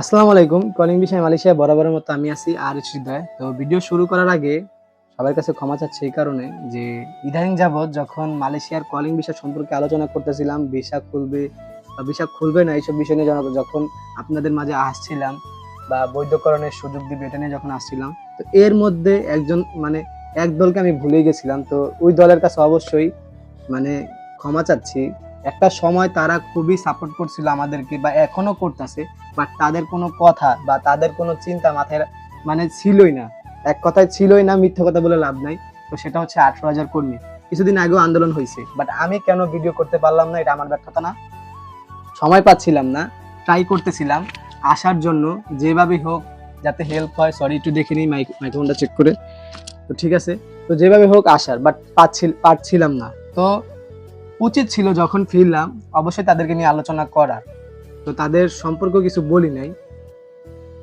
আসসালামু আলাইকুম। কলিং বিষয় মালয়েশিয়া বরাবরের মতো আমি আছি আর হৃদয়। তো ভিডিও শুরু করার আগে সবার কাছে ক্ষমা চাচ্ছি এই কারণে যে ইদানিং যাবৎ যখন মালয়েশিয়ার কলিং বিষয় সম্পর্কে আলোচনা করতেছিলাম, ভিসা খুলবে বা ভিসা খুলবে না এইসব বিষয় নিয়ে যখন আপনাদের মাঝে আসছিলাম বা বৈধকরণের সুযোগ দিবে এটা নিয়ে যখন আসছিলাম, তো এর মধ্যে একজন মানে এক দলকে আমি ভুলে গেছিলাম। তো ওই দলের কাছে অবশ্যই মানে ক্ষমা চাচ্ছি। একটা সময় তারা খুবই সাপোর্ট করছিল আমাদেরকে বা এখনও করতেছে। বাট তাদের কোনো কথা বা তাদের কোনো চিন্তা মাথায় মানে ছিলই না। এক কথায় ছিলই না, মিথ্যা কথা বলে লাভ নাই। তো সেটা হচ্ছে আঠারো হাজার কর্মী। কিছুদিন আগেও আন্দোলন হয়েছে। বাট আমি কেন ভিডিও করতে পারলাম না, এটা আমার ব্যর্থতা না? সময় পাচ্ছিলাম না। ট্রাই করতেছিলাম। আসার জন্য যেভাবেই হোক, যাতে হেল্প হয়। সরি একটু দেখে নিই মাইক মাইক্রোফোনটা চেক করে। তো ঠিক আছে। তো যেভাবে হোক, আসার। বাট পাচ্ছিল পারছিলাম না। তো উচিত ছিল যখন ফিরলাম, অবশ্যই তাদেরকে নিয়ে আলোচনা করার। তো তাদের সম্পর্ক কিছু বলি নাই।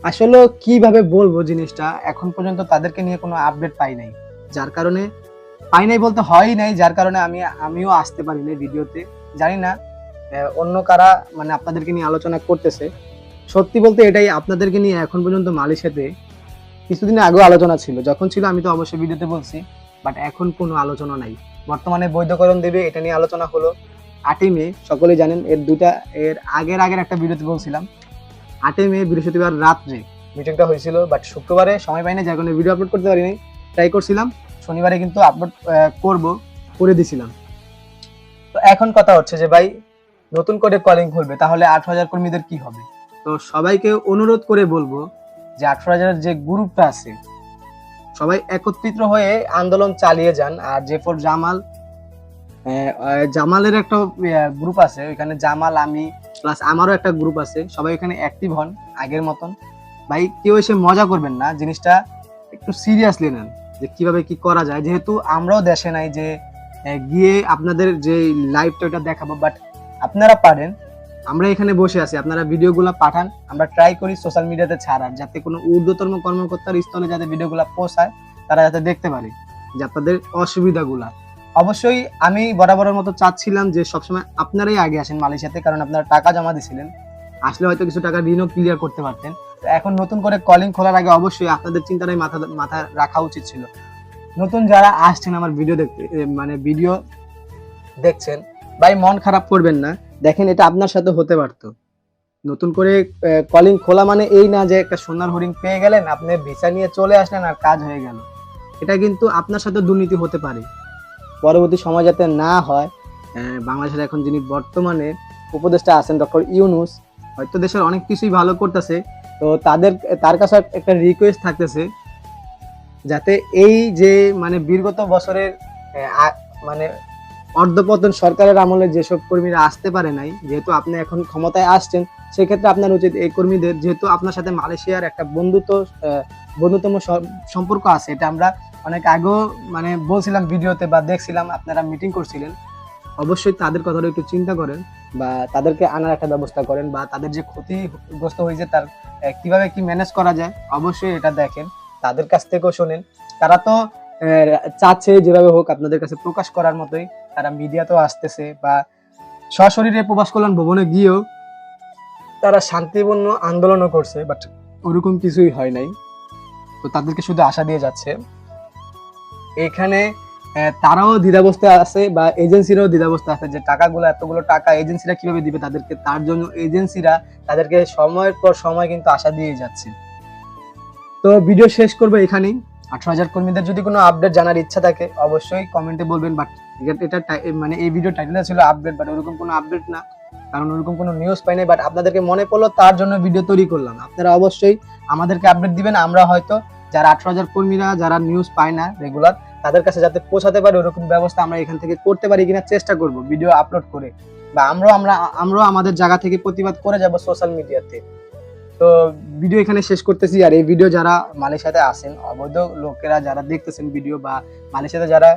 আসলে কীভাবে বলব জিনিসটা এখন পর্যন্ত তাদেরকে নিয়ে কোনো আপডেট পাই নাই। যার কারণে পাই নাই বলতে হয় নাই, যার কারণে আমি, আমিও আসতে পারি নাই ভিডিওতে। জানি না অন্য কারা মানে আপনাদেরকে নিয়ে আলোচনা করতেছে। সত্যি বলতে এটাই আপনাদেরকে নিয়ে এখন পর্যন্ত মালয়েশিয়াতে কিছুদিন আগেও আলোচনা ছিল। যখন ছিল আমি তো অবশ্যই ভিডিওতে বলছি, বাট এখন কোনো আলোচনা নাই। বর্তমানে বৈধকরণ দেবে, এটা নিয়ে আলোচনা হলো। আটই মে, সকলেই জানেন, এর দুটা এর আগের আগের একটা ভিডিওতে বলছিলাম। আটই মে, বৃহস্পতিবার রাত্রে মিটিংটা হয়েছিল বাট শুক্রবারে সময় পাইনি, যার কারণে ভিডিও আপলোড করতে পারিনি। ট্রাই করছিলাম, শনিবারে কিন্তু আপলোড করব, করে দিছিলাম। তো এখন কথা হচ্ছে যে, ভাই, নতুন করে কলিং খুলবে, তাহলে আট হাজার কর্মীদের কি হবে? তো সবাইকে অনুরোধ করে বলব যে আঠারো হাজারের যে গ্রুপটা আছে, সবাই একত্রিত হয়ে আন্দোলন চালিয়ে যান, আর যে ফর জামাল জামালের একটা গ্রুপ আছে, ওইখানে জামাল, আমি প্লাস আমারও একটা গ্রুপ আছে, সবাই এখানে অ্যাক্টিভ হন, আগের মতন। ভাই, কেউ এসে মজা করবেন না, জিনিসটা একটু সিরিয়াসলি নেন, যে কীভাবে কি করা যায়। যেহেতু আমরাও দেশে নাই যে গিয়ে আপনাদের যে লাইভটা ওটা দেখাবো বাট আপনারা পারেন, আমরা এখানে বসে আছি, আপনারা ভিডিওগুলো পাঠান, আমরা ট্রাই করি সোশ্যাল মিডিয়াতে ছাড়ার, যাতে কোনো ঊর্ধ্বতম কর্মকর্তার স্থলে যাতে ভিডিওগুলো পৌঁছায় তারা যাতে দেখতে পারে, যে আপনাদের অসুবিধাগুলা। অবশ্যই আমি বরাবরের মতো চাচ্ছিলাম যে সবসময় আপনারাই আগে আসেন মালয়েশিয়াতে, কারণ আপনারা টাকা জমা দিয়েছিলেন আসলে হয়তো কিছু টাকা ঋণও ক্লিয়ার করতে পারতেন। এখন নতুন করে কলিং খোলার আগে অবশ্যই আপনাদের চিন্তাটাই মাথা মাথা রাখা উচিত ছিল। নতুন যারা আসছেন আমার ভিডিও দেখতে মানে ভিডিও দেখছেন, ভাই মন খারাপ করবেন না। দেখেন এটা আপনার সাথে হতে পারতো। নতুন করে কলিং খোলা মানে এই না যে একটা সোনার হরিণ পেয়ে গেলেন, আপনি ভিসা নিয়ে চলে আসলেন আর কাজ হয়ে গেল। এটা কিন্তু আপনার সাথে দুর্নীতি হতে পারে। পরবর্তী সময় যাতে না হয় বাংলাদেশের এখন যিনি বর্তমানে উপদেষ্টা আছেন ডক্টর ইউনুস হয়তো দেশের অনেক কিছুই ভালো করতেছে তো তাদের তার কাছে একটা রিকোয়েস্ট থাকতেছে যাতে এই যে মানে বিগত বছরের মানে অর্ধপতন সরকারের আমলে যেসব কর্মীরা আসতে পারে নাই যেহেতু আপনি এখন ক্ষমতায় আসছেন সেক্ষেত্রে আপনার উচিত এই কর্মীদের যেহেতু আপনার সাথে মালয়েশিয়ার একটা বন্ধুত্ব স- সম্পর্ক আছে এটা আমরা অনেক আগেও মানে বলছিলাম ভিডিওতে বা দেখছিলাম আপনারা মিটিং করছিলেন। অবশ্যই তাদের কথাটা একটু চিন্তা করেন বা তাদেরকে আনার একটা ব্যবস্থা করেন বা তাদের যে ক্ষতিগ্রস্ত হয়েছে তার কীভাবে কি ম্যানেজ করা যায়, অবশ্যই এটা দেখেন, তাদের কাছ থেকেও শোনেন। তারা তো চাচ্ছে যেভাবে হোক আপনাদের কাছে প্রকাশ করার মতোই, তারা মিডিয়াতেও আসতেছে বা সশরীরে প্রবাস কল্যাণ ভবনে গিয়েও তারা শান্তিপূর্ণ আন্দোলনও করছে বাট ওরকম কিছুই হয় নাই। তো তাদেরকে শুধু আশা দিয়ে যাচ্ছে। এখানে তারাও দ্বিধাবস্থায় আছে বা এজেন্সিরাও দ্বিধাবস্থায় আছে যে টাকাগুলো, এতগুলো টাকা এজেন্সিরা কীভাবে দিবে তাদেরকে? তার জন্য এজেন্সিরা তাদেরকে সময়ের পর সময় কিন্তু আশা দিয়ে যাচ্ছে। তো ভিডিও শেষ করব এখানেই। আঠারো হাজার কর্মীদের যদি কোনো আপডেট জানার ইচ্ছা থাকে, অবশ্যই কমেন্টে বলবেন। বাট এটা মানে এই ভিডিও টাইটেলটা ছিল আপডেট বাট ওরকম কোনো আপডেট না। কারণ ওরকম কোনো নিউজ পাই নাই। বাট আপনাদেরকে মনে পড়ল, তার জন্য ভিডিও তৈরি করলাম। আপনারা অবশ্যই আমাদেরকে আপডেট দিবেন। আমরা হয়তো যারা আঠারো হাজার কর্মীরা, যারা নিউজ পায় না রেগুলার তাদের কাছে যাতে পৌঁছাতে পারে, ওরকম ব্যবস্থা আমরা এখান থেকে করতে পারি কিনা চেষ্টা করব ভিডিও আপলোড করে। বা আমরাও আমরা, আমরাও আমাদের জায়গা থেকে প্রতিবাদ করে যাব সোশ্যাল মিডিয়াতে তো। ভিডিও এখানে শেষ করতেছি। আর এই ভিডিও যারা মালয়েশিয়াতে আসেন, অবৈধ লোকেরা যারা দেখতেছেন ভিডিও বা মালয়েশিয়াতে যারা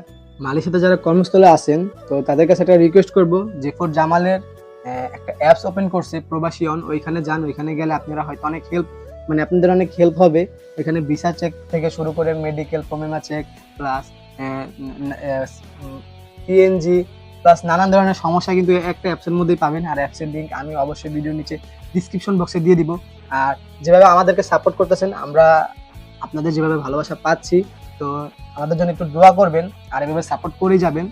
মালয়েশিয়াতে যারা কর্মস্থলে আসেন, তো তাদের কাছে একটা রিকোয়েস্ট করব যে ফোর জামালের একটা অ্যাপস ওপেন করছে প্রবাসী অন, ওইখানে যান, ওইখানে গেলে আপনারা হয়তো অনেক হেল্প মানে আপনাদের অনেক হেল্প হবে। এখানে ভিসা চেক থেকে শুরু করে মেডিকেল প্রমেমা চেক প্লাস পিএনজি প্লাস নানান ধরনের সমস্যা কিন্তু একটা অ্যাপসের মধ্যেই পাবেন। আর অ্যাপসের লিঙ্ক আমি অবশ্যই ভিডিও নিচে ডিসক্রিপশন বক্সে দিয়ে দিব। আর যেভাবে আমাদেরকে সাপোর্ট করতেছেন, আমরা আপনাদের যেভাবে ভালোবাসা পাচ্ছি, তো আমাদের জন্য একটু দোয়া করবেন। আর এভাবে সাপোর্ট করেই যাবেন।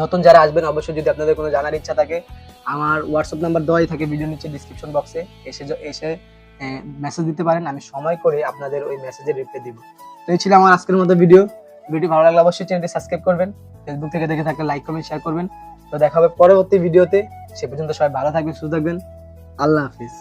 নতুন যারা আসবেন, অবশ্যই যদি আপনাদের কোনো জানার ইচ্ছা থাকে, আমার হোয়াটসঅ্যাপ নাম্বার দেওয়াই থাকে ভিডিও নিচে ডিসক্রিপশন বক্সে এসে এসে মেসেজ দিতে পারেন, আমি সময় করে আপনাদের ওই মেসেজের রিপ্লাই দিব। তো এই ছিল আমার আজকের মতো ভিডিও ভিডিও ভালো লাগলে অবশ্যই চ্যানেলটি সাবস্ক্রাইব করবেন। ফেসবুক থেকে দেখে থাকলে লাইক কমেন্ট শেয়ার করবেন। তো দেখা হবে পরবর্তী ভিডিওতে সে পর্যন্ত সবাই ভালো থাকবেন, সুস্থ থাকবেন। আল্লাহ হাফিজ।